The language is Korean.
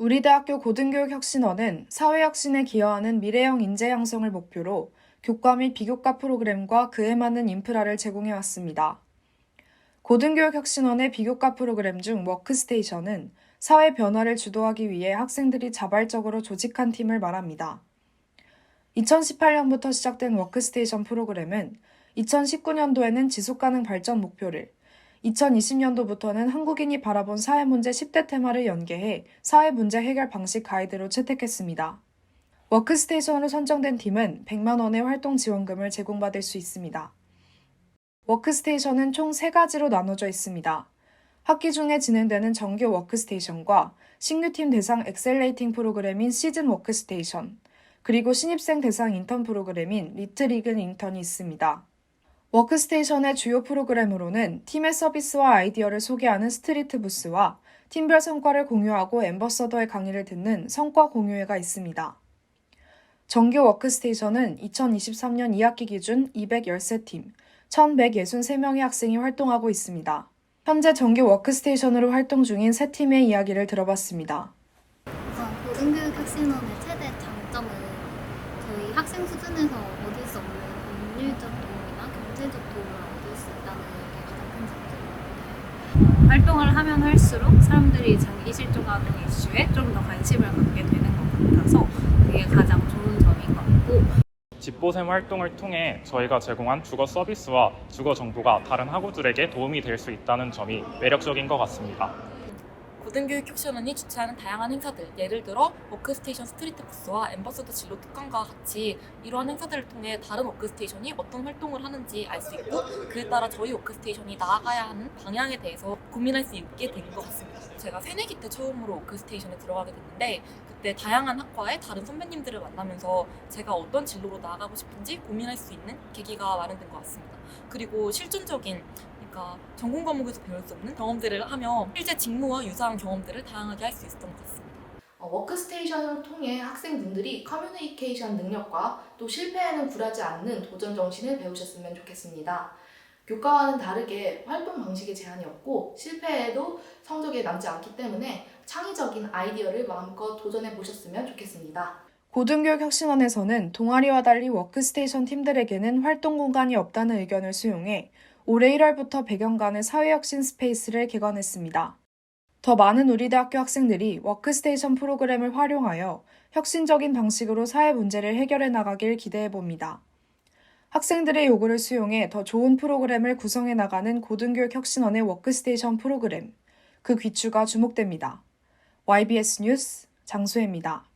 우리 대학교 고등교육혁신원은 사회혁신에 기여하는 미래형 인재 양성을 목표로 교과 및 비교과 프로그램과 그에 맞는 인프라를 제공해 왔습니다. 고등교육혁신원의 비교과 프로그램 중 워크스테이션은 사회 변화를 주도하기 위해 학생들이 자발적으로 조직한 팀을 말합니다. 2018년부터 시작된 워크스테이션 프로그램은 2019년도에는 지속가능 발전 목표를, 2020년도부터는 한국인이 바라본 사회 문제 10대 테마를 연계해 사회 문제 해결 방식 가이드로 채택했습니다. 워크스테이션으로 선정된 팀은 100만 원의 활동 지원금을 제공받을 수 있습니다. 워크스테이션은 총 3가지로 나눠져 있습니다. 학기 중에 진행되는 정규 워크스테이션과 신규팀 대상 엑셀레이팅 프로그램인 시즌 워크스테이션, 그리고 신입생 대상 인턴 프로그램인 리트리근 인턴이 있습니다. 워크스테이션의 주요 프로그램으로는 팀의 서비스와 아이디어를 소개하는 스트리트 부스와 팀별 성과를 공유하고 엠버서더의 강의를 듣는 성과 공유회가 있습니다. 정규 워크스테이션은 2023년 2학기 기준 213팀, 1163명의 학생이 활동하고 있습니다. 현재 정규 워크스테이션으로 활동 중인 세 팀의 이야기를 들어봤습니다. 우선 고등교육혁신원의 최대 장점은 저희 학생 수준에서 얻을 수 없는 법률적 도움이나 경제적 도움을 얻을 수 있다는 게 가장 큰 장점입니다. 활동을 하면 할수록 사람들이 자기 실종하는 이슈에 좀 더 관심을 갖게 되는 것 같아서 그게 가장 좋은 점인 것 같고 집보셈 활동을 통해 저희가 제공한 주거 서비스와 주거 정보가 다른 학우들에게 도움이 될 수 있다는 점이 매력적인 것 같습니다. 고등교육혁신원이 주최하는 다양한 행사들, 예를 들어 워크스테이션 스트리트 부스와 엠버서더 진로 특강과 같이 이러한 행사들을 통해 다른 워크스테이션이 어떤 활동을 하는지 알 수 있고 그에 따라 저희 워크스테이션이 나아가야 하는 방향에 대해서 고민할 수 있게 된 것 같습니다. 제가 새내기 때 처음으로 워크스테이션에 들어가게 됐는데 그때 다양한 학과의 다른 선배님들을 만나면서 제가 어떤 진로로 나아가고 싶은지 고민할 수 있는 계기가 마련된 것 같습니다. 그리고 실존적인 그러니까 전공 과목에서 배울 수 없는 경험들을 하며 실제 직무와 유사한 경험들을 다양하게 할 수 있었던 것 같습니다. 어, 워크스테이션을 통해 학생분들이 커뮤니케이션 능력과 또 실패에는 굴하지 않는 도전 정신을 배우셨으면 좋겠습니다. 교과와는 다르게 활동 방식에 제한이 없고 실패해도 성적에 남지 않기 때문에 창의적인 아이디어를 마음껏 도전해 보셨으면 좋겠습니다. 고등교육혁신원에서는 동아리와 달리 워크스테이션 팀들에게는 활동 공간이 없다는 의견을 수용해 올해 1월부터 100여간의 사회혁신 스페이스를 개관했습니다. 더 많은 우리 대학교 학생들이 워크스테이션 프로그램을 활용하여 혁신적인 방식으로 사회 문제를 해결해 나가길 기대해 봅니다. 학생들의 요구를 수용해 더 좋은 프로그램을 구성해 나가는 고등교육 혁신원의 워크스테이션 프로그램, 그 귀추가 주목됩니다. YBS 뉴스 장수혜입니다.